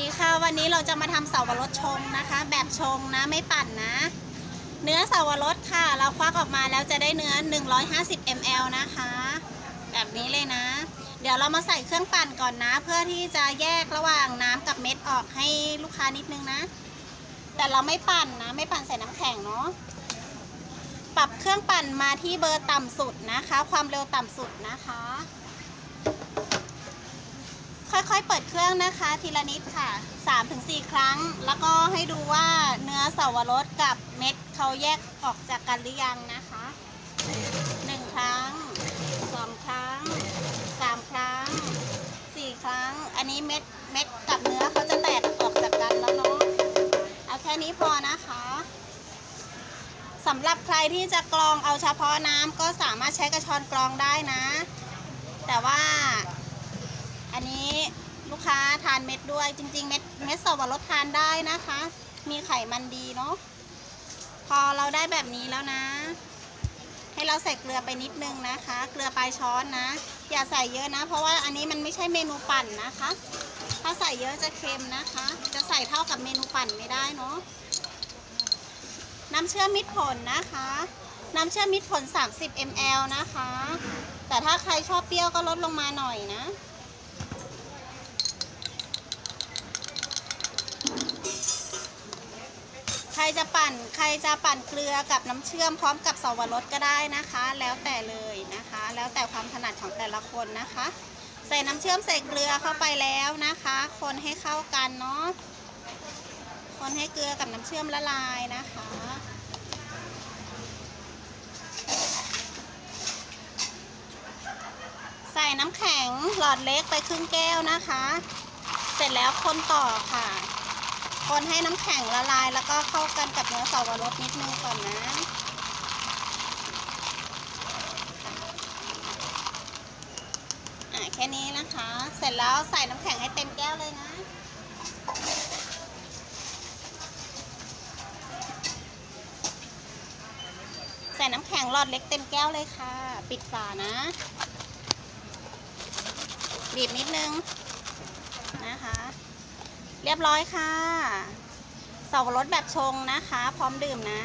ดีค่ะวันนี้เราจะมาทำเสาวรสชงนะคะ แบบชงนะไม่ปั่นนะ เนื้อเสาวรสค่ะ เราควักออกมาแล้วจะได้เนื้อ 150 ml นะคะ แบบนี้เลยนะ เดี๋ยวเรามาใส่เครื่องปั่นก่อนนะ เพื่อที่จะแยกระหว่างน้ำกับเม็ดออกให้ลูกค้านิดนึงนะ แต่เราไม่ปั่นนะ ไม่ปั่นใส่น้ำแข็งเนาะปรับเครื่องปั่นมาที่เบอร์ต่ำสุดนะคะ ความเร็วต่ำสุดนะคะ ค่อยๆ เปิดเครื่องนะคะ ทีละนิดค่ะ 3-4 ครั้ง แล้วก็ให้ดูว่าเนื้อเสาวรสกับเม็ดเขาแยกออกจากกันหรือยังนะคะ 1 ครั้ง 2 ครั้ง 3 ครั้ง 4 ครั้ง อันนี้เม็ดเม็ดกับเนื้อเขาจะแตกออกจากกันแล้วเนาะ เอาแค่นี้พอนะคะสำหรับใครที่จะกรองเอาเฉพาะน้ำก็สามารถใช้กระชอนกรองได้นะ แต่ว่า อันนี้ลูกค้าทานเม็ดด้วย จริง ๆ เม็ดเม็ดสับปะรดทานได้นะคะ มีไขมันดีเนาะพอเราได้แบบนี้แล้วนะ ให้เราใส่เกลือไปนิดนึงนะคะ เกลือปลายช้อนนะ อย่าใส่เยอะนะ เพราะว่าอันนี้มันไม่ใช่เมนูปั่นนะคะ ถ้าใส่เยอะจะเค็มนะคะ จะใส่เท่ากับเมนูปั่นไม่ได้เนาะน้ำเชื่อมมิตรผลนะคะ น้ำเชื่อมมิตรผล 30 ml นะคะ แต่ถ้าใครชอบเปรี้ยวก็ลดลงมาหน่อยนะ ใคร จะปั่นใครจะปั่นเกลือกับน้ำเชื่อมพร้อมกับสวรสก็ได้นะคะ แล้วแต่เลยนะคะ แล้วแต่ความถนัดของแต่ละคนนะคะ ใส่น้ำเชื่อมใส่เกลือเข้าไปแล้วนะคะ คนให้เข้ากันเนาะคนให้เกลือกับน้ำเชื่อมละลายนะคะใส่น้ำแข็งหลอดเล็กไปครึ่งแก้วนะคะ เสร็จแล้วคนต่อค่ะ คนให้น้ำแข็งละลาย แล้วก็เข้ากันกับเนื้อสับปะรดนิดนึงก่อนนะอะแค่นี้นะคะ เสร็จแล้วใส่น้ำแข็งให้เต็มแก้วเลยนะใส่น้ำแข็งหลอดเล็กเต็มแก้วเลยค่ะ ปิดฝานะ บีบนิดนึงนะคะ เรียบร้อยค่ะสับปะรดแบบชงนะคะ พร้อมดื่มนะ